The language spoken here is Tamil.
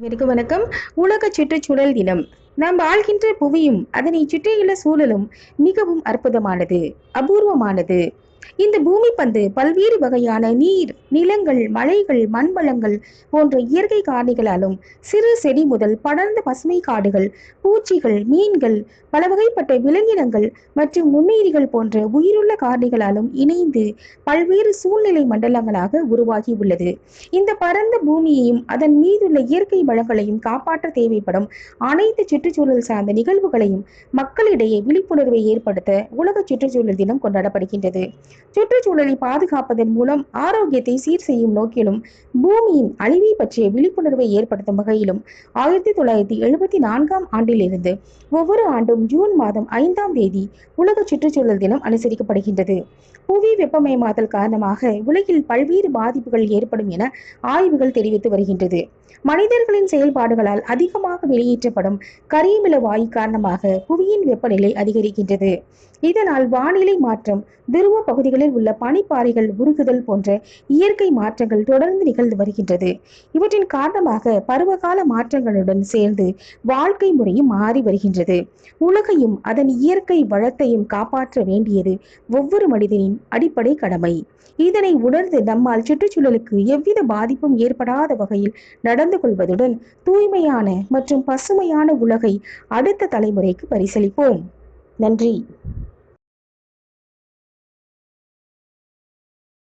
அனைவருக்கு வணக்கம். உலக சுற்றுச்சூழல் தினம். நாம் வாழ்கின்ற புவியும் அதனை சுற்றியுள்ள சூழலும் மிகவும் அற்புதமானது அபூர்வமானது. இந்த பூமி பந்து பல்வேறு வகையான நீர் நிலங்கள் மலைகள் மண்வளங்கள் போன்ற இயற்கை காரணிகளாலும் சிறு செடி முதல் படர்ந்த பசுமை காடுகள் பூச்சிகள் மீன்கள் பல வகைப்பட்ட விலங்கினங்கள் மற்றும் நுண்ணுயிரிகள் போன்ற உயிருள்ள காரணிகளாலும் இணைந்து பல்வேறு சூழ்நிலை மண்டலங்களாக உருவாகி உள்ளது இந்த பரந்த பூமியையும் அதன் மீதுள்ள இயற்கை வளங்களையும் காப்பாற்ற தேவைப்படும் அனைத்து சுற்றுச்சூழல் சார்ந்த நிகழ்வுகளையும் மக்களிடையே விழிப்புணர்வை ஏற்படுத்த உலக சுற்றுச்சூழல் தினம் கொண்டாடப்படுகின்றது. சுற்றுச்சூழலை பாதுகாப்பதன் மூலம் ஆரோக்கியத்தை சீர் செய்யும் நோக்கிலும் பூமியின் அழிவை பற்றிய விழிப்புணர்வை ஏற்படுத்தும் வகையிலும் ஆயிரத்தி தொள்ளாயிரத்தி எழுபத்தி நான்காம் ஆண்டிலிருந்து ஒவ்வொரு ஆண்டும் ஜூன் மாதம் ஐந்தாம் தேதி உலக சுற்றுச்சூழல் தினம் அனுசரிக்கப்படுகின்றது. புவி வெப்பமயமாதல் காரணமாக உலகில் பல்வேறு பாதிப்புகள் ஏற்படும் என ஆய்வுகள் தெரிவித்து வருகின்றது. மனிதர்களின் செயல்பாடுகளால் அதிகமாக வெளியேற்றப்படும் கரியமில வாயு காரணமாக புவியின் வெப்பநிலை அதிகரிக்கின்றது. இதனால் வானிலை மாற்றம் துருவ பகுதிகளில் உள்ள பனிப்பாறைகள் உருகுதல் போன்ற இயற்கை மாற்றங்கள் தொடர்ந்து நிகழ்ந்து வருகின்றது. இவற்றின் காரணமாக பருவகால மாற்றங்களுடன் சேர்ந்து வாழ்க்கை முறையும் மாறி வருகின்றது. உலகையும் அதன் இயற்கை வளத்தையும் காப்பாற்ற வேண்டியது ஒவ்வொரு மனிதனின் அடிப்படை கடமை. இதனை உணர்ந்து நம்மால் சுற்றுச்சூழலுக்கு எவ்வித பாதிப்பும் ஏற்படாத வகையில் நடந்து கொள்வதுடன் தூய்மையான மற்றும் பசுமையான உலகை அடுத்த தலைமுறைக்கு பரிசளிப்போம். நன்றி.